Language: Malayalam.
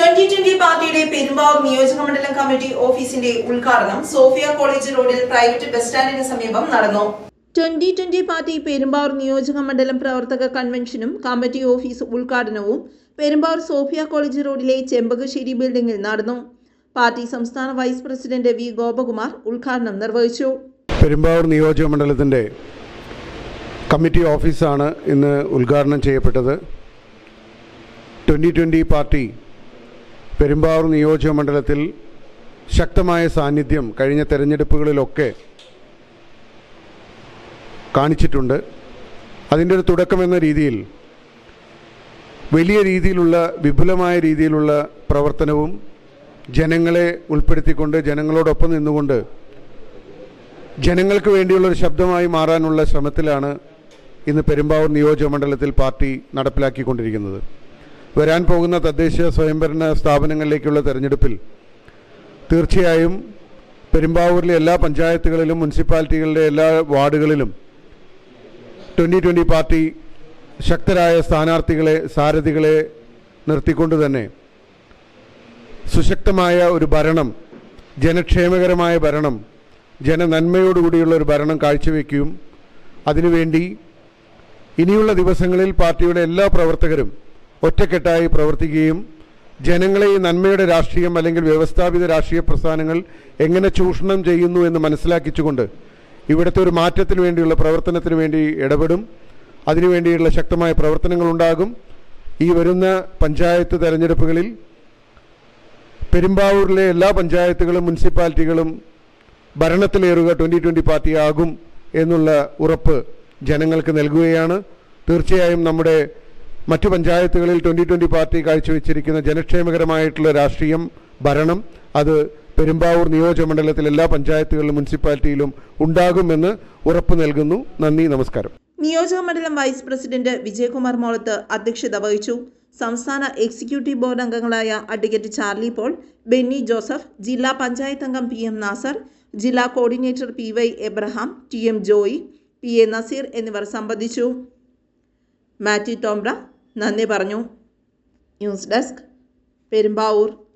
ട്വന്റി ട്വന്റി പാർട്ടിയുടെ പെരുമ്പാവൂർ നിയോജക മണ്ഡലം കമ്മിറ്റി ഓഫീസിന്റെ ഉദ്ഘാടനം സോഫിയ കോളേജ് റോഡിൽ പ്രൈവറ്റ് ബസ് സ്റ്റാൻഡിന് സമീപം നടന്നു. ട്വന്റി ട്വന്റി പാർട്ടി പെരുമ്പാവൂർ നിയോജക മണ്ഡലം പ്രവർത്തക കൺവെൻഷനും കമ്മിറ്റി ഓഫീസ് ഉദ്ഘാടനവും പെരുമ്പാവൂർ സോഫിയ കോളേജ് റോഡിലെ ചെമ്പകശ്ശേരി ബിൽഡിംഗിൽ നടന്നു. പാർട്ടി സംസ്ഥാന വൈസ് പ്രസിഡന്റ് വി ഗോപകുമാർ ഉദ്ഘാടനം നിർവഹിച്ചു. പെരുമ്പാവൂർ നിയോജക മണ്ഡലത്തിന്റെ കമ്മിറ്റി ഓഫീസാണ് ഇന്ന് ഉദ്ഘാടനം ചെയ്യപ്പെട്ടത്. ട്വന്റി ട്വന്റി പാർട്ടി പെരുമ്പാവൂർ നിയോജക മണ്ഡലത്തിൽ ശക്തമായ സാന്നിധ്യം കഴിഞ്ഞ തെരഞ്ഞെടുപ്പുകളിലൊക്കെ കാണിച്ചിട്ടുണ്ട്. അതിന്റെ ഒരു തുടക്കമെന്ന രീതിയിൽ വലിയ രീതിയിലുള്ള വിപുലമായ രീതിയിലുള്ള പ്രവർത്തനവും ജനങ്ങളെ ഉൾപ്പെടുത്തിക്കൊണ്ട് ജനങ്ങളോടൊപ്പം നിന്നുകൊണ്ട് ജനങ്ങൾക്ക് വേണ്ടിയുള്ള ഒരു ശബ്ദമായി മാറാനുള്ള ശ്രമത്തിലാണ് ഇന്ന് പെരുമ്പാവൂർ നിയോജക മണ്ഡലത്തിൽ പാർട്ടി നടപ്പിലാക്കിക്കൊണ്ടിരിക്കുന്നത്. വരാൻ പോകുന്ന തദ്ദേശ സ്വയംഭരണ സ്ഥാപനങ്ങളിലേക്കുള്ള തെരഞ്ഞെടുപ്പിൽ തീർച്ചയായും പെരുമ്പാവൂരിലെ എല്ലാ പഞ്ചായത്തുകളിലും മുനിസിപ്പാലിറ്റികളുടെ എല്ലാ വാർഡുകളിലും ട്വന്റി ട്വന്റി പാർട്ടി ശക്തരായ സ്ഥാനാർത്ഥികളെ സാരഥികളെ നിർത്തിക്കൊണ്ട് തന്നെ സുശക്തമായ ഒരു ഭരണം ജനക്ഷേമകരമായ ഭരണം ജനനന്മയോടുകൂടിയുള്ള ഒരു ഭരണം കാഴ്ചവെക്കുകയും അതിനുവേണ്ടി ഇനിയുള്ള ദിവസങ്ങളിൽ പാർട്ടിയുടെ എല്ലാ പ്രവർത്തകരും ഒറ്റക്കെട്ടായി പ്രവർത്തിക്കുകയും ജനങ്ങളെ ഈ നന്മയുടെ രാഷ്ട്രീയം അല്ലെങ്കിൽ വ്യവസ്ഥാപിത രാഷ്ട്രീയ പ്രസ്ഥാനങ്ങൾ എങ്ങനെ ചൂഷണം ചെയ്യുന്നു എന്ന് മനസ്സിലാക്കിച്ചുകൊണ്ട് ഇവിടുത്തെ ഒരു മാറ്റത്തിന് വേണ്ടിയുള്ള പ്രവർത്തനത്തിന് വേണ്ടി ഇടപെടും. അതിനുവേണ്ടിയുള്ള ശക്തമായ പ്രവർത്തനങ്ങളുണ്ടാകും ഈ വരുന്ന പഞ്ചായത്ത് തെരഞ്ഞെടുപ്പുകളിൽ പെരുമ്പാവൂരിലെ എല്ലാ പഞ്ചായത്തുകളും മുനിസിപ്പാലിറ്റികളും ഭരണത്തിലേറുക ട്വന്റി ട്വന്റി പാർട്ടിയാകും എന്നുള്ള ഉറപ്പ് ജനങ്ങൾക്ക് നൽകുകയാണ്. തീർച്ചയായും നമ്മുടെ മറ്റു പഞ്ചായത്തുകളിൽ ട്വന്റി ട്വന്റി പാർട്ടി കാഴ്ചവെച്ചിരിക്കുന്ന ജനക്ഷേമകരമായിട്ടുള്ള രാഷ്ട്രീയം ഭരണം അത് പെരുമ്പാവൂർ നിയോജകമണ്ഡലത്തിൽ എല്ലാ പഞ്ചായത്തുകളിലും മുനിസിപ്പാലിറ്റിയിലും ഉണ്ടാകുമെന്ന് ഉറപ്പ് നൽകുന്നു. നന്ദി നമസ്കാരം. നിയോജകമണ്ഡലം വൈസ് പ്രസിഡന്റ് വിജയകുമാർ മോളത്ത് അധ്യക്ഷത വഹിച്ചു. സംസ്ഥാന എക്സിക്യൂട്ടീവ് ബോർഡ് അംഗങ്ങളായ അഡ്വക്കേറ്റ് ചാർലി പോൾ ബെന്നി ജോസഫ് ജില്ലാ പഞ്ചായത്ത് അംഗം പി എം നാസർ ജില്ലാ coordinator P Y Abraham T M Joy P A Nazeer എന്നിവർ സംബന്ധിച്ചു. മാത്യു ടോംബ്ര നന്ദി പറഞ്ഞു. News desk Perumbavoor.